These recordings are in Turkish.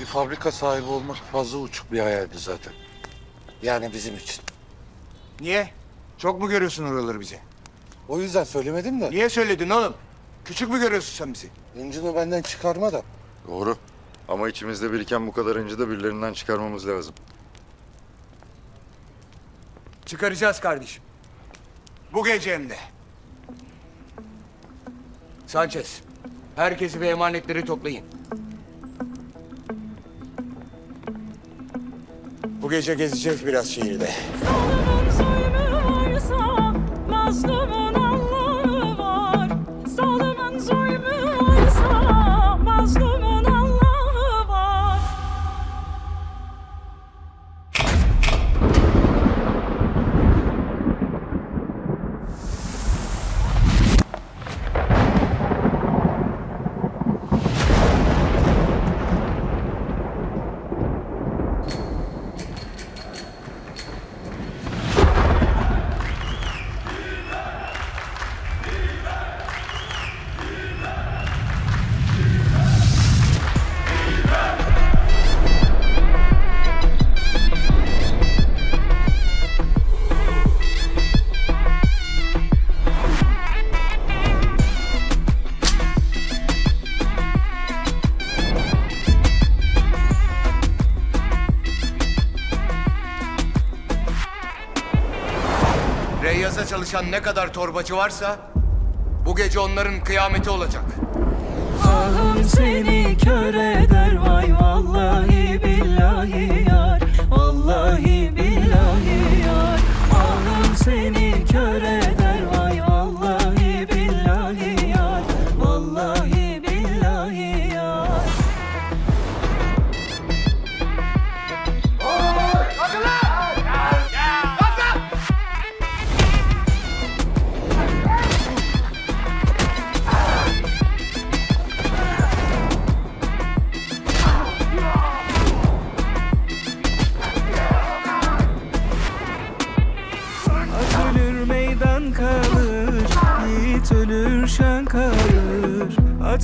Bir fabrika sahibi olmak fazla uçuk bir hayaldi zaten. Yani bizim için. Niye? Çok mu görüyorsun oraları bize? O yüzden söylemedim de. Niye söyledin oğlum? Küçük mü görüyorsun sen bizi? İncini benden çıkarma da. Doğru. Ama içimizde biriken bu kadar incı da birilerinden çıkarmamız lazım. Çıkaracağız kardeşim. Bu gece hem de. Sanchez, herkesi ve emanetleri toplayın. Bu gece gezeceğiz biraz şehirde. Çalışan ne kadar torbacı varsa bu gece onların kıyameti olacak. Ahım seni kör eder vay vallahi billahi yar. Vallahi billahi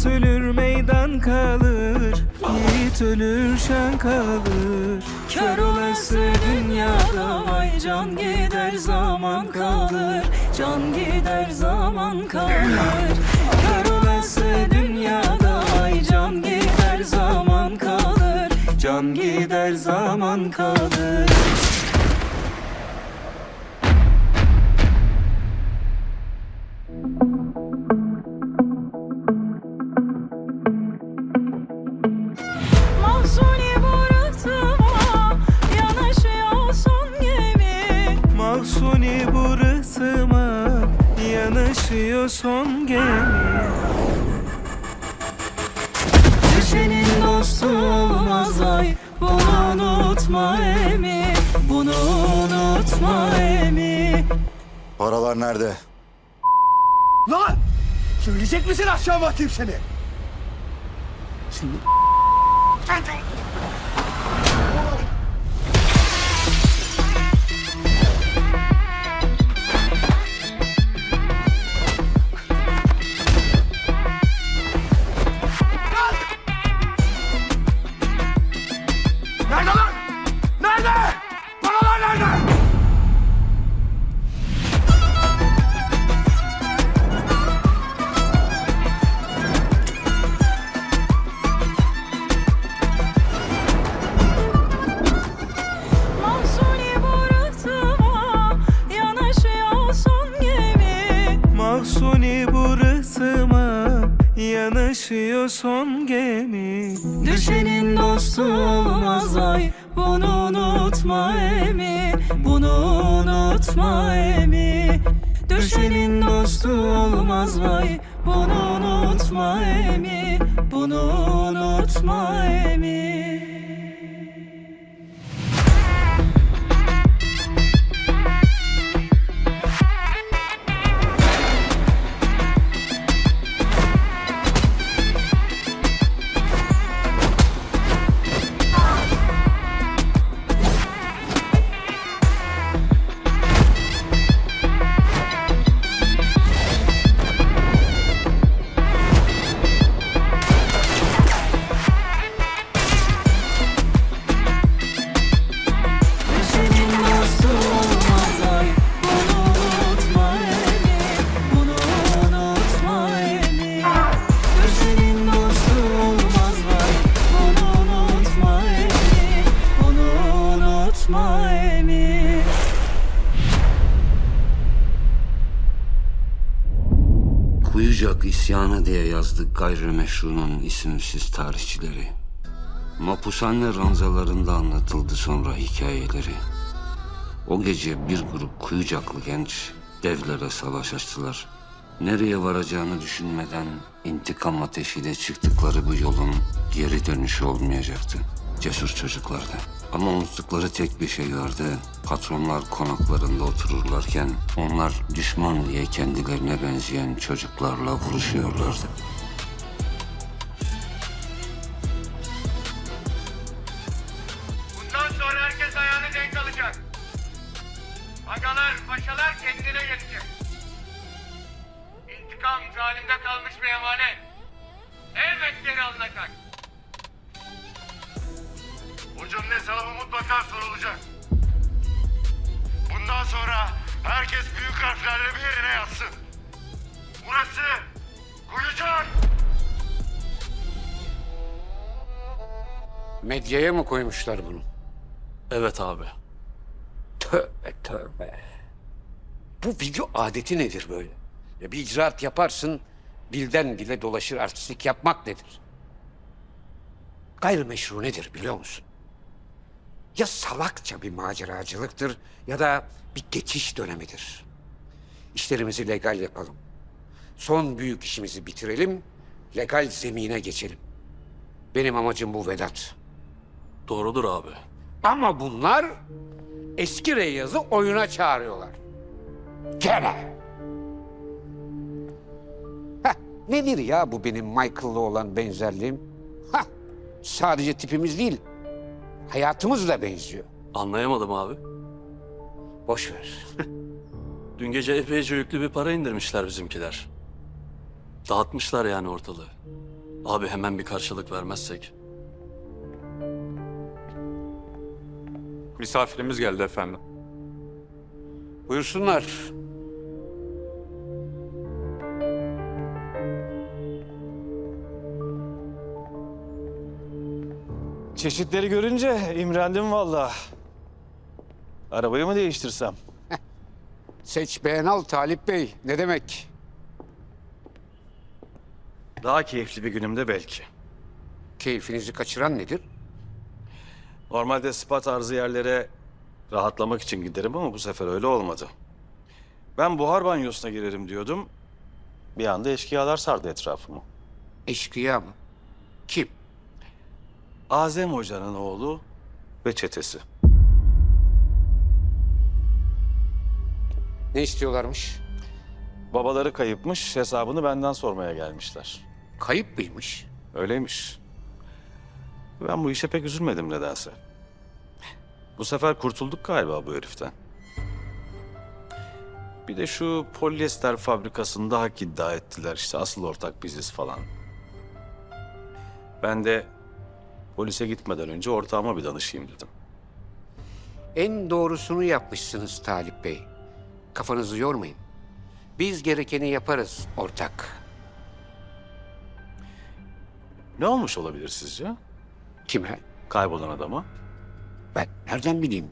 ölür meydan kalır. Yiğit ölür şan kalır. Kör olası dünyada vay can gider zaman kalır. Can gider zaman kalır. Kör olası dünyada vay can gider zaman kalır. Can gider zaman kalır Yanaşıyor son gemi Düşenin dostu olmaz ay Bunu unutma emi Bunu unutma emi Paralar nerede? Lan! Söyleyecek misin aşağı atayım seni? Nerede Son gemi. Düşenin dostu olmaz ay Bunu unutma emi. Bunu unutma emi. Düşenin dostu olmaz vay Bunu unutma emi. Bunu unutma emi İsyanı diye yazdık gayrimeşrunun isimsiz tarihçileri. Mapushane ranzalarında anlatıldı sonra hikayeleri. O gece bir grup kuyucaklı genç devlere savaş açtılar. Nereye varacağını düşünmeden intikam ateşiyle çıktıkları bu yolun geri dönüşü olmayacaktı. Cesur çocuklardı. Ama unuttukları tek bir şey vardı. Patronlar konaklarında otururlarken onlar düşman diye kendilerine benzeyen çocuklarla vuruşuyorlardı. Bundan sonra herkes ayağını denk alacak. Agalar, paşalar kendine gelecek. İntikam zalimde kalmış bir emanet. Elbet geri alınacak. Hocanın hesabı mutlaka sorulacak. Bundan sonra herkes büyük harflerle bir yerine yazsın. Burası Kuyucak. Medyaya mı koymuşlar bunu? Evet abi. Tövbe tövbe. Bu video adeti nedir böyle? Ya bir icraat yaparsın, dilden dile dolaşır artistlik yapmak nedir? Gayrimeşru nedir biliyor musun? Ya salakça bir maceracılıktır ya da bir geçiş dönemidir. İşlerimizi legal yapalım. Son büyük işimizi bitirelim, legal zemine geçelim. Benim amacım bu Vedat. Doğrudur abi. Ama bunlar eski Reyyaz'ı oyuna çağırıyorlar. Gene. Heh, nedir ya bu benim Michael'la olan benzerliğim? Hah, sadece tipimiz değil, hayatımız da benziyor. Anlayamadım abi. Boş ver. Dün gece epeyce yüklü bir para indirmişler bizimkiler. Dağıtmışlar yani ortalığı. Abi hemen bir karşılık vermezsek. Misafirimiz geldi efendim. Buyursunlar. Çeşitleri görünce imrendim valla. Arabayı mı değiştirsem? Seç beğen al Talip Bey. Ne demek? Daha keyifli bir günümde belki. Keyfinizi kaçıran nedir? Normalde spa tarzı yerlere rahatlamak için giderim ama bu sefer öyle olmadı. Ben buhar banyosuna girerim diyordum. Bir anda eşkıyalar sardı etrafımı. Eşkıya mı? Kim? Azem Hoca'nın oğlu ve çetesi. Ne istiyorlarmış? Babaları kayıpmış, hesabını benden sormaya gelmişler. Kayıp mıymış? Öyleymiş. Ben bu işe pek üzülmedim nedense. Bu sefer kurtulduk galiba bu heriften. Bir de şu polyester fabrikasında hak iddia ettiler. İşte asıl ortak biziz falan. Ben de polise gitmeden önce ortağıma bir danışayım dedim. En doğrusunu yapmışsınız Talip Bey. Kafanızı yormayın. Biz gerekeni yaparız ortak. Ne olmuş olabilir sizce? Kime? Kaybolan adama. Ben nereden bileyim?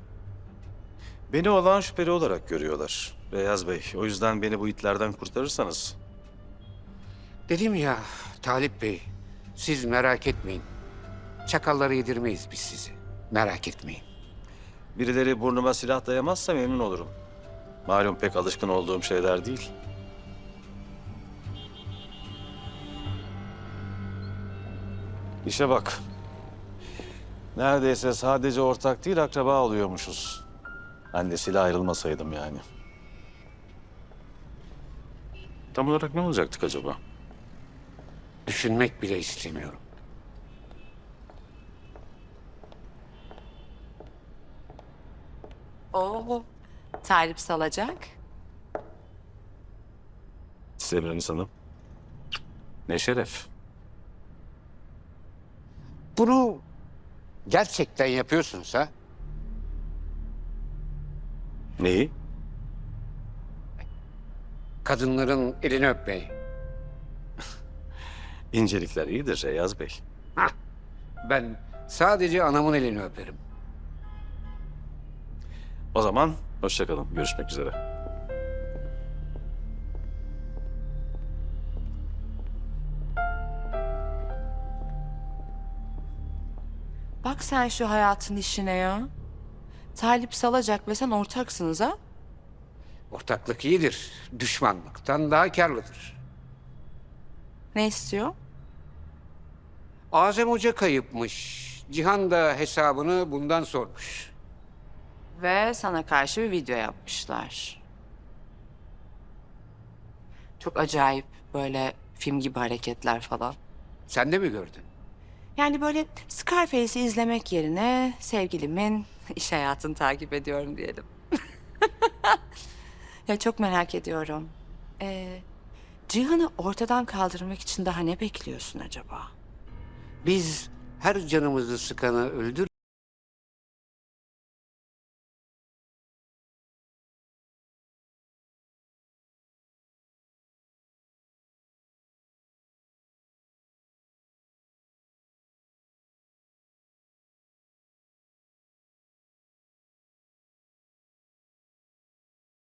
Beni olan şüpheli olarak görüyorlar. Beyaz Bey, o yüzden beni bu itlerden kurtarırsanız Dedim ya Talip Bey, siz merak etmeyin. Çakalları yedirmeyiz biz sizi. Merak etmeyin. Birileri burnuma silah dayamazsa memnun olurum. Malum pek alışkın olduğum şeyler değil. İşe bak. Neredeyse sadece ortak değil akraba oluyormuşuz. Annesiyle ayrılmasaydım yani. Tam olarak ne olacaktık acaba? Düşünmek bile istemiyorum. Oo, Talip salacak. Semiramis Hanım. Ne şeref. Bunu gerçekten yapıyorsunuz ha? Neyi? Kadınların elini öpmeyi. İncelikler iyidir Reyaz Bey. Hah, ben sadece anamın elini öperim. O zaman hoşçakalın. Görüşmek üzere. Bak sen şu hayatın işine ya. Talip salacak ve sen ortaksınız ha? Ortaklık iyidir. Düşmanlıktan daha karlıdır. Ne istiyor? Azem Hoca kayıpmış. Cihan da hesabını bundan sormuş. Ve sana karşı bir video yapmışlar. Çok acayip böyle film gibi hareketler falan. Sen de mi gördün? Yani böyle Scarface'i izlemek yerine sevgilimin iş hayatını takip ediyorum diyelim. ya çok merak ediyorum. Ee, Cihan'ı ortadan kaldırmak için daha ne bekliyorsun acaba? Biz her canımızı sıkanı öldür